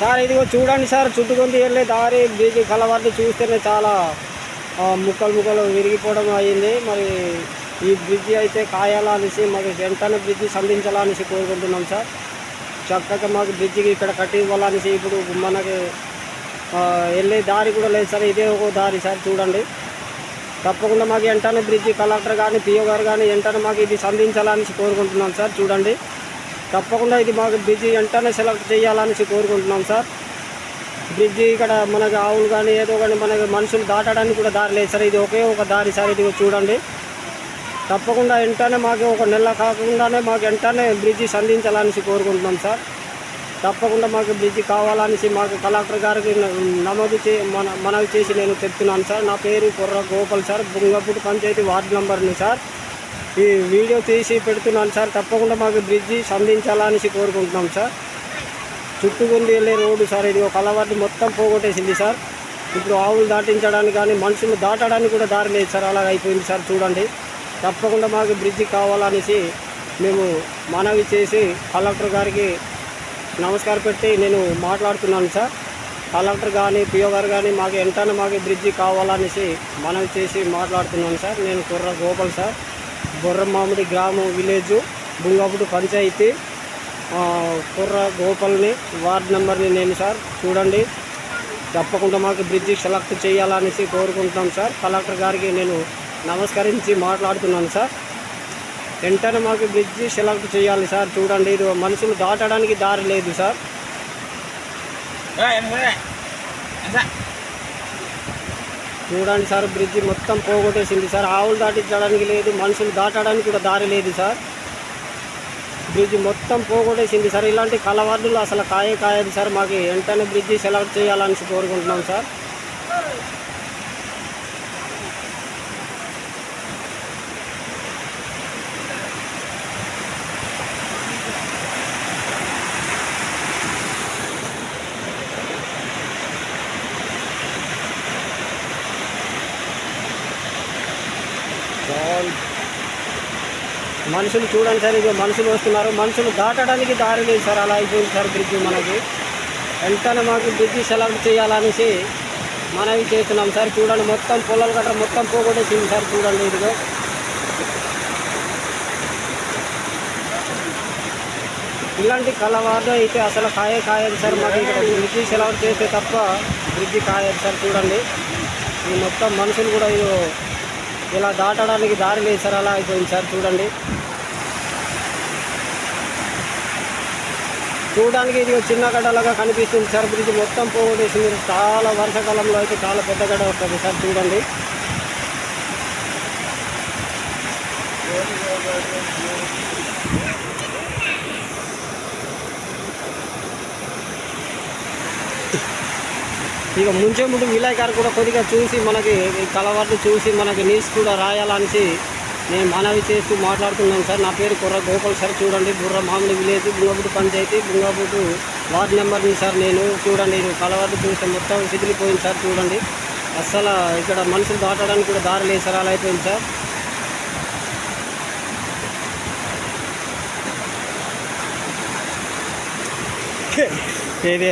Sir ఇదిగో చూడండి sir చుట్టుకుంది వెళ్ళే దారి బ్రిడ్జ్ కలవారిని చూస్తేనే చాలా ముక్కలు ముక్కలు విరిగిపోవడం అయింది. మరి ఈ బ్రిడ్జి అయితే కాయాలా అనేసి మాకు వెంటనే బ్రిడ్జి సంధించాలనేసి కోరుకుంటున్నాం సార్. చక్కగా మాకు బ్రిడ్జికి ఇక్కడ కట్టివ్వాలనేసి ఇప్పుడు మనకి వెళ్ళే దారి కూడా లేదు సార్. ఇదే ఒక దారి సార్ చూడండి. తప్పకుండా మాకు వెంటనే బ్రిడ్జి కలెక్టర్ కానీ పిఓ గారు కానీ వెంటనే మాకు ఇది సంధించాలనేసి కోరుకుంటున్నాం సార్. చూడండి. తప్పకుండా ఇది మాకు బ్రిడ్జి వెంటనే సెలెక్ట్ చేయాలనేసి కోరుకుంటున్నాం సార్. బ్రిడ్జి ఇక్కడ మనకి ఆవులు కానీ ఏదో కానీ మనకి మనుషులు దాటడానికి కూడా దారి లేదు సార్. ఇది ఒకే ఒక దారి సార్. ఇది చూడండి. తప్పకుండా వెంటనే మాకు ఒక నెల కాకుండానే మాకు వెంటనే బ్రిడ్జి సంధించాలనేసి కోరుకుంటున్నాం సార్. తప్పకుండా మాకు బ్రిడ్జి కావాలనేసి మాకు కలెక్టర్ గారికి నమోదు చే మన మనవి చేసి నేను చెప్తున్నాను సార్. నా పేరు కుర్ర గోపాల్ సార్. బుంగపూడి పంచాయతీ వార్డు నెంబర్ని సార్. ఈ వీడియో తీసి పెడుతున్నాను సార్. తప్పకుండా మాకు బ్రిడ్జి సంధించాలనేసి కోరుకుంటున్నాం సార్. చుట్టుకుంది వెళ్ళే రోడ్డు సార్. ఇది ఒక అలవాటు మొత్తం పోగొట్టేసింది సార్. ఇప్పుడు ఆవులు దాటించడానికి కానీ మనుషులు దాటడానికి కూడా దారి లేదు సార్. అలాగ అయిపోయింది సార్. చూడండి. తప్పకుండా మాకు బ్రిడ్జి కావాలనేసి మేము మనవి చేసి కలెక్టర్ గారికి నమస్కారం పెట్టి నేను మాట్లాడుతున్నాను సార్. కలెక్టర్ కానీ పిఓ గారు కానీ మాకు ఎంతైనా మాకు బ్రిడ్జి కావాలనేసి మనవి చేసి మాట్లాడుతున్నాను సార్. నేను కుర్ర గోపాల్ సార్. బొర్రమామిడి గ్రామం విలేజు బుంగపుడు పంచాయతీ. కుర్ర గోపాల్ని వార్డ్ నెంబర్ని నేను సార్ చూడండి. తప్పకుండా మాకు బ్రిడ్జి సెలెక్ట్ చేయాలనేసి కోరుకుంటున్నాం సార్. కలెక్టర్ గారికి నేను నమస్కరించి మాట్లాడుతున్నాను సార్. వెంటనే మాకు బ్రిడ్జి సెలెక్ట్ చేయాలి సార్. చూడండి ఇది మనుషులు దాటడానికి దారి లేదు సార్? చూడండి సార్ బ్రిడ్జి మొత్తం పోగొట్టేసింది సార్. ఆవులు దాటించడానికి లేదు మనుషులు దాటడానికి కూడా దారి లేదు సార్. బ్రిడ్జి మొత్తం పోగొట్టేసింది సార్. ఇలాంటి కలవార్డులు అసలు కాయే కాయదు సార్. మాకు వెంటనే బ్రిడ్జి సెలెక్ట్ చేయాలని కోరుకుంటున్నాం సార్. మనుషులు చూడండి సార్ ఇక మనుషులు వస్తున్నారు. మనుషులు దాటడానికి దారి లేదు సార్ అలా అయిపోయింది సార్ బ్రిడ్జి మనకి. వెంటనే మాకు బ్రిడ్జి సెలెక్ట్ చేయాలనేసి మనవి చేస్తున్నాం సార్. చూడండి మొత్తం పొలాలు గట్రా మొత్తం పోగొట్టేసింది సార్ చూడండి ఇదిగో. ఇలాంటి కలవారు అయితే అసలు కాయే కాయదు సార్ మాకు ఇక్కడ బ్రిడ్జి సెలవు చేస్తే తప్ప బ్రిడ్జి కాయదు సార్ చూడండి. ఈ మొత్తం మనుషులు కూడా ఇది ఇలా దాటడానికి దారి లేదు సార్ అలా అయిపోయింది సార్ చూడండి. చూడడానికి ఇది చిన్న గడ్డలాగా కనిపిస్తుంది సార్ బ్రిడ్జ్ మొత్తం పోగొట్టేసింది. చాలా వర్షాకాలంలో అయితే చాలా పెద్ద గడ్డ వస్తుంది సార్ చూడండి. ఇక ముంచే ముందు విలేకరు కూడా కొద్దిగా చూసి మనకి కలవర్లు చూసి మనకి న్యూస్ కూడా రాయాలనేసి నేను మనవి చేస్తూ మాట్లాడుతున్నాను సార్. నా పేరు కుర్ర గోపాల్ సార్. చూడండి బుర్ర మామిడి విలేజ్ బుంగపుడు పంచాయతీ బుంగపుడు వార్డ్ నెంబర్ని సార్ నేను. చూడండి ఇది చూస్తే మొత్తం సిదిలిపోయింది సార్. చూడండి అస్సలు ఇక్కడ మనుషులు దాటడానికి కూడా దారి లేదు సార్. అలా అయిపోయింది సార్. ఏదే?